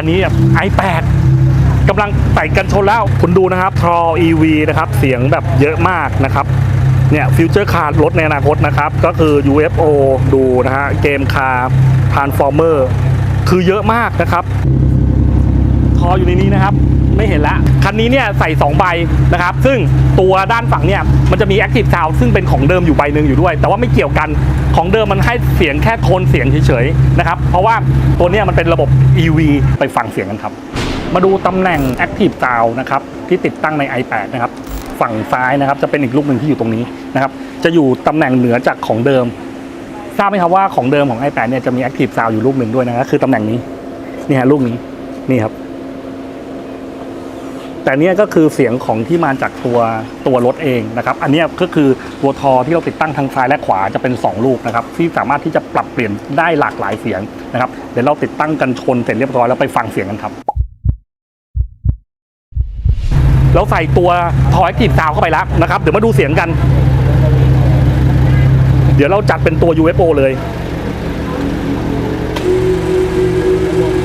คันนี้แบบ i8 กำลังใส่กันชนแล้วคุณดูนะครับทรอ EV นะครับเสียงแบบเยอะมากนะครับเนี่ยฟิวเจอร์คาร์รถในอนาคตนะครับ ก็คือ UFO ดูนะฮะเกมคาร์ทานส์ฟอร์เมอร์คือเยอะมากนะครับ ทออยู่ในนี้นะครับ ไม่เห็นละ คันนี้เนี่ยใส่ 2 ใบนะครับ ซึ่งตัวด้านฝั่งเนี่ยมันจะมี Active Sound ซึ่งเป็นของเดิมอยู่ใบหนึ่งอยู่ด้วย แต่ว่าไม่เกี่ยวกันของเดิมมันให้เสียงแค่โทนเสียงเฉยๆนะครับ เพราะว่าตัวเนี้ยมันเป็นระบบ EV ไปฟังเสียงกันครับ มาดูตำแหน่ง Active Sound นะครับที่ติดตั้งใน iPad นะครับฝั่งซ้ายนะครับจะเป็นอีกลูกหนึ่งที่อยู่ตรงนี้นะครับจะอยู่ตำแหน่งเหนือจากของเดิม ทราบไหมครับว่าของเดิมของ iPad เนี่ยจะมี Active Sound อยู่ลูกหนึ่งด้วยนะครับคือตำแหน่งนี้นี่ฮะลูกนี้นี่ครับ แต่เนี่ยก็คือเสียงของที่มาจากตัวตัวรถเองนะครับ อันเนี้ยก็คือตัวทอที่เราติดตั้งทางซ้ายและขวาจะเป็น 2 ลูกนะครับ ที่สามารถที่จะปรับเปลี่ยนได้หลากหลายเสียงนะครับ เดี๋ยวเราติดตั้งกันชนเสร็จเรียบร้อยแล้วไปฟังเสียงกันครับเราใส่ตัวทอแอคทีฟซาวเข้าไปแล้วนะครับ เดี๋ยวมาดูเสียงกัน เดี๋ยวเราจัดเป็นตัว UFO เลย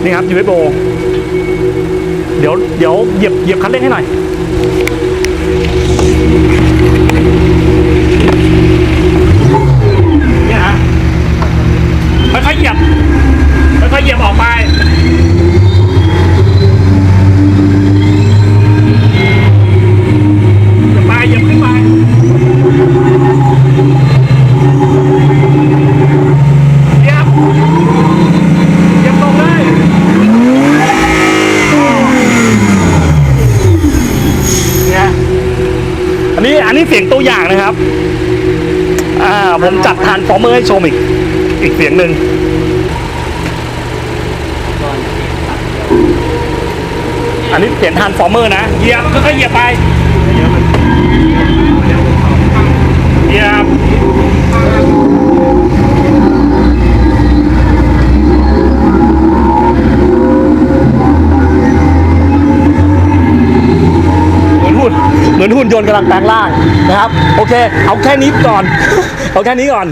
นี่ครับ UFO เดี๋ยวเดี๋ยวเหยียบเหยียบคันเร่งให้หน่อยเนี่ยฮะค่อยๆเหยียบค่อยๆเหยียบออกไป เหยียบไปเหยียบขึ้นไปเหยียบเหยียบตรงเลย เนี่ยอั นี่อันนี้เสียงตัวอย่างนะครับ อ่า ผมจัดทานฟอร์เมอร์ให้ชมอีก อีกเสียงหนึ่งอันนี้เสียงทานฟอร์เมอร์นะเหยียบค่อยๆเหยียบไป ยนต์กำลังแปลงร่างนะครับ โอเค เอาแค่นี้ก่อน เอาแค่นี้ก่อน